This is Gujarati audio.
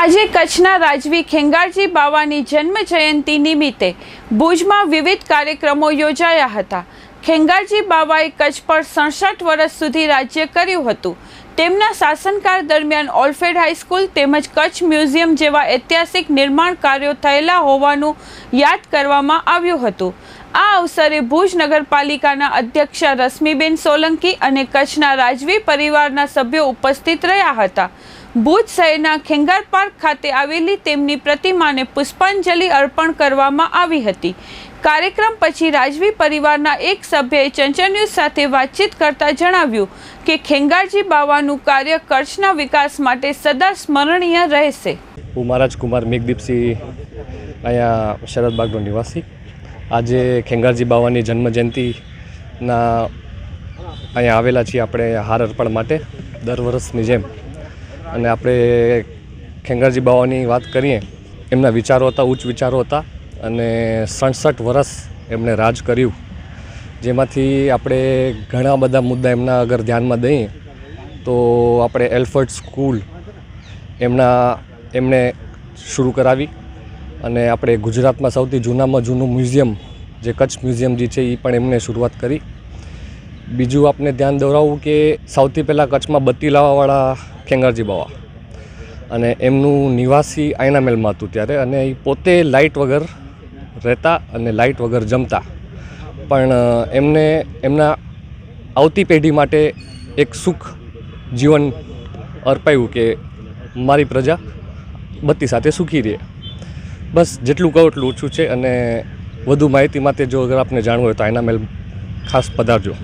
આજે કચ્છના રાજવી ખેંગારજી બાવાની જન્મ જયંતિ નિમિત્તે ભુજમાં વિવિધ કાર્યક્રમો યોજાયા હતા. ખેંગારજી બાવાએ કચ્છ પર સડસઠ વર્ષ સુધી રાજ્ય કર્યું હતું. તેમના શાસનકાળ દરમિયાન ઓલ્ફેડ હાઈસ્કૂલ તેમજ કચ્છ મ્યુઝિયમ જેવા ઐતિહાસિક નિર્માણ કાર્યો થયેલા હોવાનું યાદ કરવામાં આવ્યું હતું. આ અવસરે ભુજ નગરપાલિકાના અધ્યક્ષ રશ્મિબેન સોલંકી અને કચ્છના રાજવી પરિવારના સભ્યો ઉપસ્થિત રહ્યા હતા. ભુજ શહેરના ખેંગાર પાર્ક ખાતે આવેલી તેમની પ્રતિમાને પુષ્પાંજલિ અર્પણ કરવામાં આવી હતી. કાર્યક્રમ પછી રાજવી પરિવારના એક સભ્યએ ન્યૂઝ સાથે વાતચીત કરતા જણાવ્યું કે ખેંગારજી બાવાનું કાર્ય કચ્છના વિકાસ માટે સદા સ્મરણીય રહેશે. હું મહારાજ કુમાર મેઘદીપસિંહ અહીંયા શરદબાગનો નિવાસી. આજે ખેંગારજી બાવાની જન્મજયંતિના અહીંયા આવેલા છીએ આપણે હાર અર્પણ માટે. દર વર્ષની જેમ અને આપણે ખેંગારજી બાવાની વાત કરીએ, એમના વિચારો હતા, ઉચ્ચ વિચારો હતા અને સડસઠ વર્ષ એમણે રાજ કર્યું. જેમાંથી આપણે ઘણા બધા મુદ્દા એમના અગર ધ્યાનમાં દઈએ, તો આપણે એલ્ફર્ટ સ્કૂલ એમના, એમણે શરૂ કરાવી અને આપણે ગુજરાતમાં સૌથી જૂનામાં જૂનું મ્યુઝિયમ, જે કચ્છ મ્યુઝિયમ જે છે એ પણ એમણે શરૂઆત કરી. બીજું આપણે ધ્યાન દોરાવવું કે સૌથી પહેલાં કચ્છમાં બત્તી લાવવાવાળા ખેંગારજી બાવા. અને એમનું નિવાસી આયનામેલમાં હતું ત્યારે અને એ પોતે લાઇટ વગર રહેતા અને લાઇટ વગર જમતા. પણ એમને, એમના આવતી પેઢી માટે એક સુખ જીવન અર્પાયું કે મારી પ્રજા બત્તી સાથે સુખી રહે. બસ જેટલું કહું એટલું ઓછું છે અને વધુ માહિતી માટે જો અગર આપને જાણવું હોય તો આયના મેલ ખાસ પધારજો.